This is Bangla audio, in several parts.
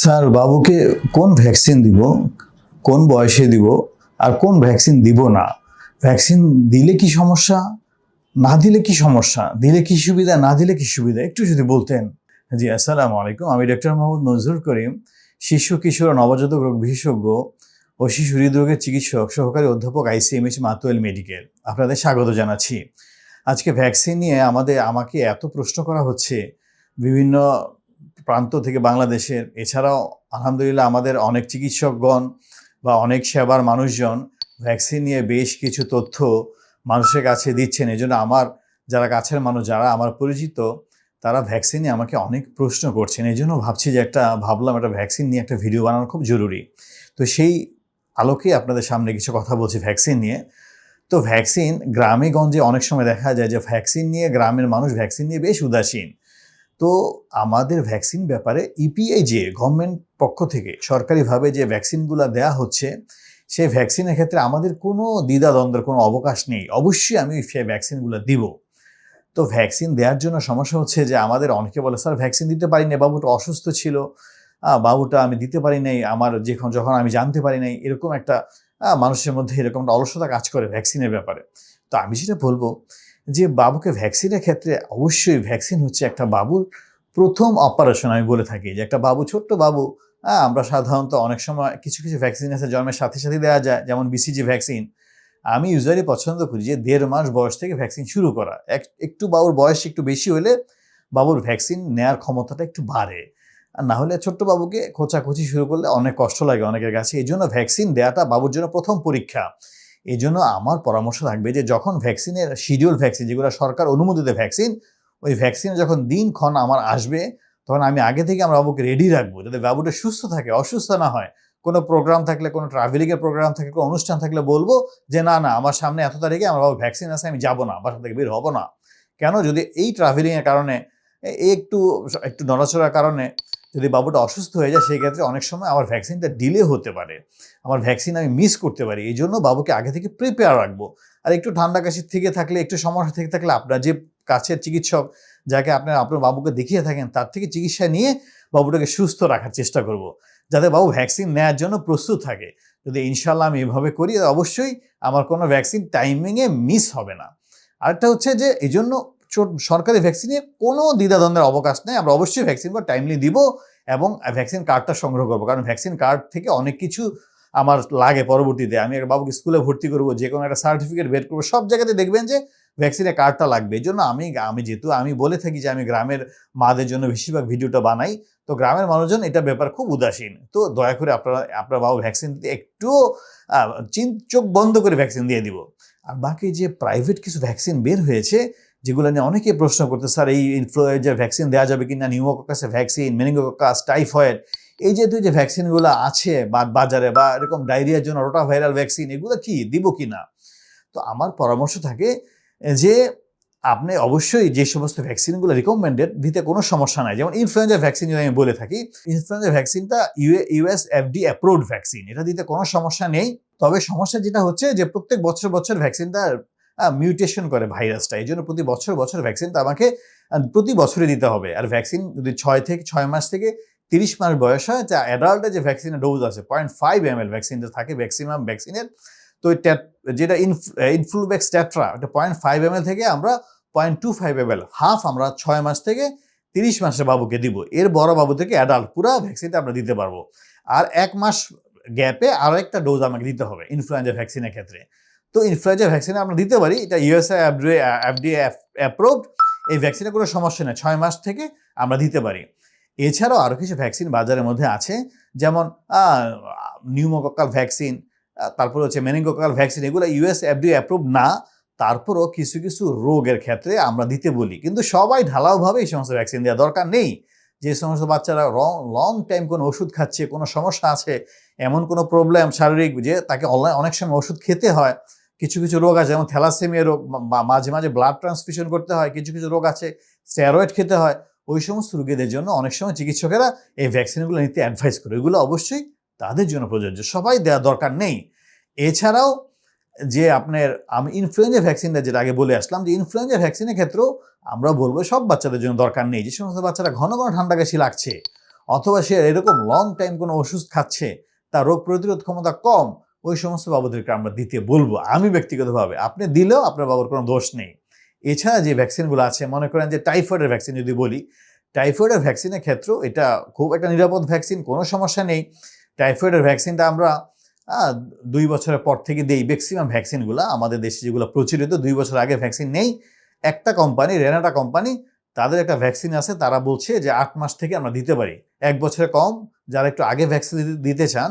স্যার, বাবুকে কোন ভ্যাকসিন দিব? কোন বয়সে দিব? আর কোন ভ্যাকসিন দিব না? ভ্যাকসিন দিলে কি সমস্যা? না দিলে কি সমস্যা? দিলে কি সুবিধা? না দিলে কি সুবিধা? একটু যদি বলতেন। জি, আসসালামু আলাইকুম। আমি ডক্টর মোহাম্মদ নজরুল করিম, শিশু, কিশোর, নবজাতক রোগ বিশেষজ্ঞ ও শিশু হৃদরোগের চিকিৎসক, সহকারী অধ্যাপক আইসিএমএস মাতুয়েল মেডিকেল। আপনাদের স্বাগত জানাচ্ছি। আজকে ভ্যাকসিন নিয়ে আমাদের, আমাকে এত প্রশ্ন করা হচ্ছে। বিভিন্ন প্রান্ত থেকে বাংলাদেশের, এছাড়াও আলহামদুলিল্লাহ আমাদের অনেক চিকিৎসকগণ বা অনেক সেবার মানুষজন ভ্যাকসিন নিয়ে বেশ কিছু তথ্য মানুষের কাছে দিচ্ছেন। এই জন্য আমার যারা কাছের মানুষ, যারা আমার পরিচিত, তারা ভ্যাকসিন নিয়ে আমাকে অনেক প্রশ্ন করছেন। এই জন্য ভাবছি যে একটা, ভাবলাম একটা ভ্যাকসিন নিয়ে একটা ভিডিও বানানো খুব জরুরি। তো সেই আলোকে আপনাদের সামনে কিছু কথা বলছি ভ্যাকসিন নিয়ে। তো ভ্যাকসিন গ্রামে গঞ্জে অনেক সময় দেখা যায় যে ভ্যাকসিন নিয়ে গ্রামের মানুষ ভ্যাকসিন নিয়ে বেশ উদাসীন। তো আমাদের ভ্যাকসিন ব্যাপারে ইপিআই যে গভর্নমেন্ট পক্ষ থেকে সরকারিভাবে যে ভ্যাকসিনগুলো দেয়া হচ্ছে, সেই ভ্যাকসিনের ক্ষেত্রে আমাদের কোনো দ্বিধাদ্বন্দ্বের কোনো অবকাশ নেই। অবশ্যই আমি সেই ভ্যাকসিনগুলো দিব। তো ভ্যাকসিন দেওয়ার জন্য সমস্যা হচ্ছে যে আমাদের অনেকে বলে, স্যার ভ্যাকসিন দিতে পারি না বাবুটা অসুস্থ ছিল। বাবুটা আমি দিতে পারি নাই, আমার যখন যখন আমি জানতে পারি নাই। এরকম একটা মানুষের মধ্যে এরকম একটা অলসতা কাজ করে ভ্যাকসিনের ব্যাপারে। তো আমি যেটা বলব যে বাবুকে ভ্যাকসিনের ক্ষেত্রে অবশ্যই ভ্যাকসিন হচ্ছে একটা বাবুর প্রথম অপারেশন আমি বলে থাকি যে একটা বাবু, ছোট্ট বাবু হ্যাঁ আমরা সাধারণত অনেক সময় কিছু কিছু ভ্যাকসিন আছে জন্মের সাথে সাথে দেওয়া যায়, যেমন বিসিজি ভ্যাকসিন আমি ইউজুয়ালি পছন্দ করি যে দেড় মাস বয়স থেকে ভ্যাকসিন শুরু করা। এক- একটু বাবুর বয়স একটু বেশি হলে বাবুর ভ্যাকসিন নেয়ার ক্ষমতাটা একটু বাড়ে। আর না হলে ছোট্ট বাবুকে খোঁচাখুচি শুরু করলে অনেক কষ্ট লাগে অনেকের কাছে। এই জন্য ভ্যাকসিন দেওয়াটা বাবুর জন্য প্রথম পরীক্ষা। এই জন্য আমার পরামর্শ থাকবে যে যখন ভ্যাকসিনের শিডিউল ভ্যাকসিন যেগুলো সরকার অনুমোদিত ভ্যাকসিন ওই ভ্যাকসিনে যখন দিনক্ষণ আমার আসবে, তখন আমি আগে থেকে আমার বাবুকে রেডি রাখব, যাতে বাবুটা সুস্থ থাকে, অসুস্থ না হয়। কোনো প্রোগ্রাম থাকলে, কোনো ট্রাভেলিংয়ের প্রোগ্রাম থাকলে, কোনো অনুষ্ঠান থাকলে বলব যে, না না, আমার সামনে এত তারিখে আমার বাবু ভ্যাকসিন আছে, আমি যাব না বাসা থেকে বের হব না। কেন? যদি এই ট্রাভেলিংয়ের কারণে একটু একটু নড়াচড়ার কারণে যদি বাবুটা অসুস্থ হয়ে যায় সেই ক্ষেত্রে অনেক সময় আমার ভ্যাকসিনটা ডিলে হতে পারে। আমার ভ্যাকসিন আমি মিস করতে পারি। এই জন্য বাবুকে আগে থেকে প্রিপেয়ার রাখব। আর একটু ঠান্ডা কাশির থেকে থাকলে, একটু সমস্যা থেকে থাকলে আপনার যে কাছের চিকিৎসক যাকে আপনার আপনার বাবুকে দেখিয়ে থাকেন, তার থেকে চিকিৎসা নিয়ে বাবুটাকে সুস্থ রাখার চেষ্টা করব। যাতে বাবু ভ্যাকসিন নেওয়ার জন্য প্রস্তুত থাকে। যদি ইনশাল্লাহ আমি এভাবে করি, অবশ্যই আমার কোনো ভ্যাকসিন টাইমিংয়ে মিস হবে না। আরেকটা হচ্ছে যে এই জন্য সরকারি ভ্যাকসিনে কোনো দ্বিধাদ্বন্দ্বের অবকাশ নেই। আমরা অবশ্যই ভ্যাকসিন বা টাইমলি দিব এবং ভ্যাকসিন কার্ডটা সংগ্রহ করব। কারণ ভ্যাকসিন কার্ড থেকে অনেক কিছু আমার লাগে পরবর্তীতে। আমি একটা বাবুকে স্কুলে ভর্তি করব, যে কোনো একটা সার্টিফিকেট বের করব। সব জায়গাতে দেখবেন যে ভ্যাকসিনের কার্ডটা লাগবে। এই জন্য আমি আমি যেহেতু, আমি বলে থাকি যে আমি গ্রামের মাদের জন্য বেশিরভাগ ভিডিওটা বানাই। তো গ্রামের মানুষজন এটা ব্যাপার খুব উদাসীন। তো দয়া করে আপনারা, আপনার বাবু ভ্যাকসিন একটু চিন, চোখ বন্ধ করে ভ্যাকসিন দিয়ে দিব। আর বাকি যে প্রাইভেট কিছু ভ্যাকসিন বের হয়েছে যেগুলো নিয়ে অনেকে প্রশ্ন করতে, স্যার, এই ইনফ্লুয়েঞ্জার ভ্যাকসিন দেওয়া যাবে কিনা? নিউমোকাসের ভ্যাকসিন মেনিঙ্গোকাস টাইফয়েড এই যে যে ভ্যাকসিনগুলো আছে বা বাজারে বা এরকম ডায়রিয়ার জন্য রোটা ভাইরাল ভ্যাকসিন এগুলো কি? দিব কি না তো আমার পরামর্শ থাকে যে, আপনি অবশ্যই যে সমস্ত ভ্যাকসিনগুলো রিকমেন্ডেড দিতে কোনো সমস্যা নাই। যেমন ইনফ্লুয়েঞ্জা ভ্যাকসিন যদি আমি বলে থাকি ইনফ্লুয়েঞ্জা ভ্যাকসিনটা UA US FDA approved vaccine এটা দিতে কোনো সমস্যা নেই। তবে সমস্যা যেটা হচ্ছে যে, প্রত্যেক বছর বছর ভ্যাকসিনটা মিউটেশন করে ভাইরাসটা। এই জন্য প্রতি বছর বছর ভ্যাকসিন তো আমাকে প্রতি বছরে দিতে হবে। আর ভ্যাকসিন যদি ছয় থেকে, ছয় মাস থেকে তিরিশ মাস বয়স হয় যা অ্যাডাল্টে যে ভ্যাকসিনের ডোজ আছে পয়েন্ট ফাইভ এম এল ভ্যাকসিনটা থাকে ম্যাক্সিমাম ভ্যাকসিনের তো যেটা ইনফ্লুবেক্স ট্যাট্রা ওটা পয়েন্ট ফাইভ এম থেকে আমরা point two five M half আমরা ছয় মাস থেকে তিরিশ মাসের বাবুকে দিব। এর বড় বাবু থেকে অ্যাডাল্ট পুরো ভ্যাকসিনটা আমরা দিতে পারব। আর এক মাস গ্যাপে আরও একটা ডোজ আমাকে দিতে হবে ইনফ্লুয়েঞ্জা ভ্যাকসিনের ক্ষেত্রে। তো ইনফ্লুয়েঞ্জা ভ্যাকসিন আমরা দিতে পারি। এটা ইউএসএ এফডিএ অ্যাপ্রুভড এই ভ্যাকসিনে কোনো সমস্যা নেই। ছয় মাস থেকে আমরা দিতে পারি। এছাড়াও আরও কিছু ভ্যাকসিন বাজারের মধ্যে আছে। যেমন নিউমোককাল ভ্যাকসিন তারপর হচ্ছে মেনিঙ্গোকাল ভ্যাকসিন এগুলো ইউএস এফডি অ্যাপ্রুভ না। তারপরও কিছু কিছু রোগের ক্ষেত্রে আমরা দিতে বলি। কিন্তু সবাই ঢালাওভাবে এই সমস্ত ভ্যাকসিন দেওয়া দরকার নেই। যে সমস্ত বাচ্চারা রং লং টাইম কোনো ওষুধ খাচ্ছে, কোনো সমস্যা আছে, এমন কোনো প্রবলেম শারীরিক যে তাকে অনলাইন অনেক সময় ওষুধ খেতে হয় কিছু কিছু রোগ আছে, যেমন থ্যালাসেমিয়া রোগ মাঝে মাঝে ব্লাড ট্রান্সফিউশন করতে হয়, কিছু কিছু রোগ আছে স্টেরয়েড খেতে হয়, ওই সমস্ত রোগীদের জন্য অনেক সময় চিকিৎসকেরা এই ভ্যাকসিনগুলো নিতে অ্যাডভাইস করে। এগুলো অবশ্যই তাদের জন্য প্রযোজ্য, সবাই দেওয়া দরকার নেই। এছাড়াও যে আপনার, আমি ইনফ্লুয়েঞ্জা ভ্যাকসিনটা যেটা আগে বলে আসলাম, যে ইনফ্লুয়েঞ্জা ভ্যাকসিনের ক্ষেত্রেও আমরা বলব সব বাচ্চাদের জন্য দরকার নেই, যে সমস্ত বাচ্চারা ঘন ঘন ঠান্ডা কাশি লাগছে, অথবা সে এরকম লং টাইম কোনো ওষুধ খাচ্ছে, তার রোগ প্রতিরোধ ক্ষমতা কম ওই সমস্ত বাবুদেরকে আমরা দিতে বলব। আমি ব্যক্তিগতভাবে, আপনি দিলেও আপনার বাবুর কোনো দোষ নেই। এছাড়া যে ভ্যাকসিনগুলো আছে, মনে করেন যে টাইফয়েডের ভ্যাকসিন যদি বলি, টাইফয়েডের ভ্যাকসিনের ক্ষেত্রেও এটা খুব একটা নিরাপদ ভ্যাকসিন, কোনো সমস্যা নেই। টাইফয়েডের ভ্যাকসিনটা আমরা দুই বছরের পর থেকে দেই ম্যাক্সিমাম ভ্যাকসিনগুলো। আমাদের দেশে যেগুলো প্রচলিত, দুই বছর আগে ভ্যাকসিন নেই। একটা কোম্পানি, রেনাটা কোম্পানি, তাদের একটা ভ্যাকসিন আছে, তারা বলছে যে আট মাস থেকে আমরা দিতে পারি। এক বছরে কম, যারা একটু আগে ভ্যাকসিন দিতে চান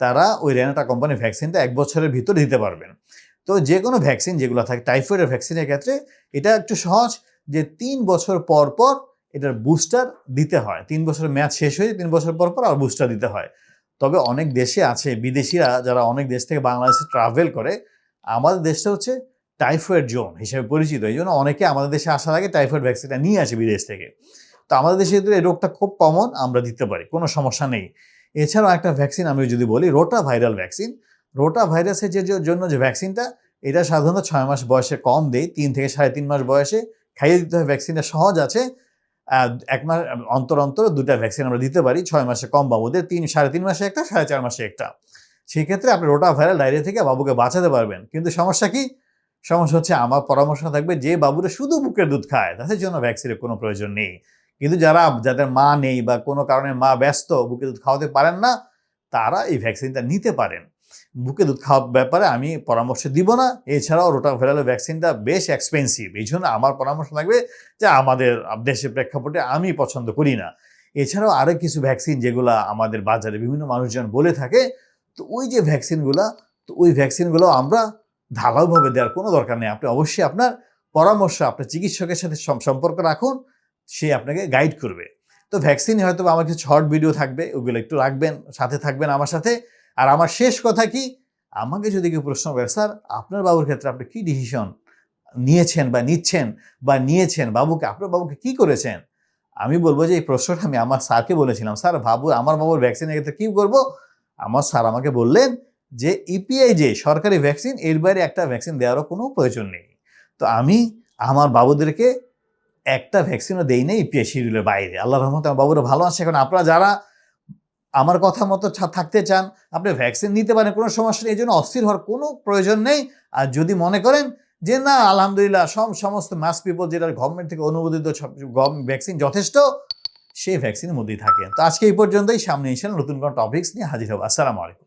তারা ওই রেনাটা কোম্পানির ভ্যাকসিনটা এক বছরের ভিতরে দিতে পারবেন। তো যে কোনো ভ্যাকসিন যেগুলো থাকে, টাইফয়েডের ভ্যাকসিনের ক্ষেত্রে এটা একটু সহজ যে তিন বছর পর পর এটার বুস্টার দিতে হয়। তিন বছরের ম্যাচ শেষ হয়ে তিন বছর পর পর আর বুস্টার দিতে হয়। তবে অনেক দেশে আছে, বিদেশিরা যারা অনেক দেশ থেকে বাংলাদেশে ট্রাভেল করে, আমাদের দেশটা হচ্ছে টাইফয়েড জোন হিসেবে পরিচিত। এই জন্য অনেকে আমাদের দেশে আসার আগে টাইফয়েড ভ্যাকসিনটা নিয়ে আসে বিদেশ থেকে। তো আমাদের দেশে এই রোগটা খুব কমন আমরা দিতে পারি, কোনো সমস্যা নেই। এছাড়াও একটা ভ্যাকসিন আমি যদি বলি রোটা ভাইরাল ভ্যাকসিন রোটা ভাইরাসের যে, জন্য যে ভ্যাকসিনটা এটা সাধারণত ছয় মাস বয়সে কম দেয়, তিন থেকে সাড়ে তিন মাস বয়সে। খাইয়ে দিতে হয় ভ্যাকসিনটা সহজ আছে। এক মাস, অন্তর অন্তর দুটা ভ্যাকসিন আমরা দিতে পারি, ছয় মাসে কম বাবুদের, তিন, সাড়ে তিন মাসে একটা, সাড়ে চার মাসে একটা। সেক্ষেত্রে আপনি রোটা ভাইরাল ডায়রিয়া থেকে বাবুকে বাঁচাতে পারবেন। কিন্তু সমস্যা কি? সমস্যা হচ্ছে আমার পরামর্শ থাকবে যে বাবুরা শুধু বুকের দুধ খায়, তাদের জন্য ভ্যাকসিনের কোনো প্রয়োজন নেই। কিন্তু যারা, যাদের মা নেই বা কোনো কারণে মা ব্যস্ত, বুকে দুধ খাওয়াতে পারেন না, তারা এই ভ্যাকসিনটা নিতে পারেন। বুকে দুধ খাওয়ার ব্যাপারে আমি পরামর্শ দিব না। এছাড়াও রোটাভাইরালের ভ্যাকসিনটা বেশ এক্সপেন্সিভ এই জন্য আমার পরামর্শ থাকবে যে আমাদের দেশের প্রেক্ষাপটে আমি পছন্দ করি না। এছাড়াও আরও কিছু ভ্যাকসিন যেগুলো আমাদের বাজারে বিভিন্ন মানুষজন বলে থাকে, তো ওই যে ভ্যাকসিনগুলো, তো ওই ভ্যাকসিনগুলো আমরা ঢালাওভাবে দেওয়ার কোনো দরকার নেই। আপনি অবশ্যই আপনার পরামর্শ, আপনার চিকিৎসকের সাথে সম্পর্ক রাখুন। সে আপনাকে গাইড করবে। তো ভ্যাকসিন হয়তো আমার কিছু শর্ট ভিডিও থাকবে, ওগুলো একটু রাখবেন, সাথে থাকবেন আমার সাথে। আর আমার শেষ কথা কি? আমাকে যদি কেউ প্রশ্ন করে, স্যার, আপনার বাবুর ক্ষেত্রে আপনি কি ডিসিশন নিয়েছেন বা নিচ্ছেন বা নিয়েছেন? বাবুকে, আপনার বাবুকে কি করেছেন? আমি বলব যে, এই প্রশ্নটা আমি আমার স্যারকে বলেছিলাম, স্যার, বাবু, আমার বাবুর ভ্যাকসিনের ক্ষেত্রে কী করব? আমার স্যার আমাকে বললেন যে ইপিআই যে সরকারি ভ্যাকসিন এর বাইরে একটা ভ্যাকসিন দেওয়ারও কোনো প্রয়োজন নেই। তো আমি আমার বাবুদেরকে একটা ভ্যাকসিনও দেই না ইপিআই শিডিউলের বাইরে। আল্লাহ রহমতে আমার বাবুরা ভালো আছে। এখন আপনারা যারা আমার কথা মতো থাকতে চান, আপনি ভ্যাকসিন নিতে পারেন, কোনো সমস্যা নেই। এই জন্য অস্থির হওয়ার কোনো প্রয়োজন নেই। আর যদি মনে করেন যে, না, আলহামদুলিল্লাহ সব সমস্ত মাস পিপল যেটা গভর্নমেন্ট থেকে অনুমোদিত ভ্যাকসিন যথেষ্ট, সেই ভ্যাকসিনের মধ্যেই থাকেন। তো আজকে এই পর্যন্তই। সামনে ইনশাল্লাহ নতুন কোনো টপিক্স নিয়ে হাজির হব। আসসালামু আলাইকুম।